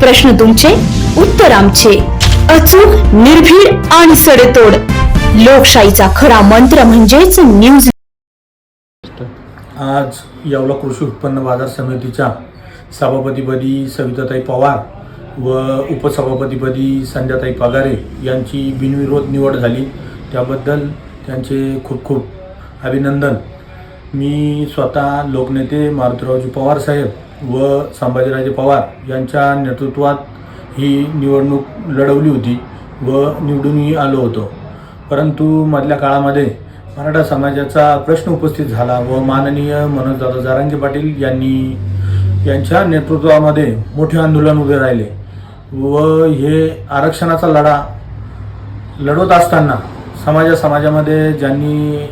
प्रश्न तुमचे उत्तर आमचे. अचूक निर्भीड आणि सडेतोड. लोकशाहीचा खरा मंत्र म्हणजेच न्यूज आज यावला कृषी उत्पन्न बाजार समितीच्या सभापतीपदी सविताताई पवार व उपसभापतीपदी संध्याताई पगारे यांची बिनविरोध निवड झाली. त्याबद्दल त्यांचे खूप खूप अभिनंदन. मी स्वतः लोकनेते मारुतीरावजी पवार साहेब व संभाजीराजे पवार यांच्या नेतृत्वात ही निवडणूक लढवली होती व निवडूनही आलो होतो. परंतु मधल्या काळामध्ये मराठा समाजाचा प्रश्न उपस्थित झाला व माननीय मनोजदादा जारांगे पाटील यांनी यांच्या नेतृत्वामध्ये मोठे आंदोलन उभे राहिले व हे आरक्षणाचा लढा लढवत असताना समाजा समाजामध्ये ज्यांनी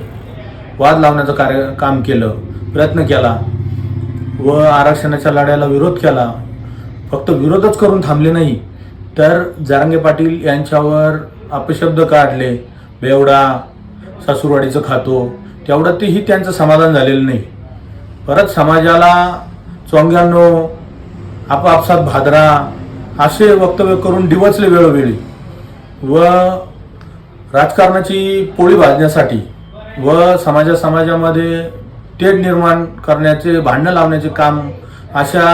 वाद लावण्याचं कार्य काम केलं प्रयत्न केला व आरक्षणाच्या लढ्याला विरोध केला. फक्त विरोधच करून थांबले नाही. तर जारंगे पाटील यांच्यावर अपशब्द काढले. बेवडा सासूरवाडीचं खातो तेवढं तेही त्यांचं समाधान झालेलं नाही. परत समाजाला चोंग्यानो आपापसात भादरा असे वक्तव्य करून डिवचले वेळोवेळी व राजकारणाची पोळी भाजण्यासाठी व समाजा समाजामध्ये तेढ निर्माण करण्याचे भांडणं लावण्याचे काम अशा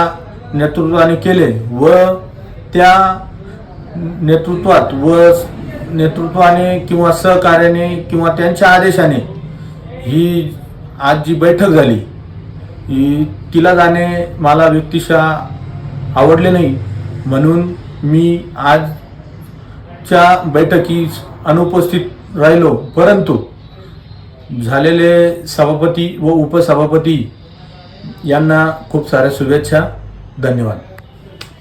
नेतृत्वाने केले व त्या नेतृत्वात व नेतृत्वाने किंवा सहकार्याने किंवा त्यांच्या आदेशाने ही आज जी बैठक झाली ही तिला जाणे मला व्यक्तिशः आवडले नाही. म्हणून मी आजच्या बैठकीस अनुपस्थित राहिलो. परंतु झालेले सभापती व उपसभापती यांना खूप साऱ्या शुभेच्छा. धन्यवाद.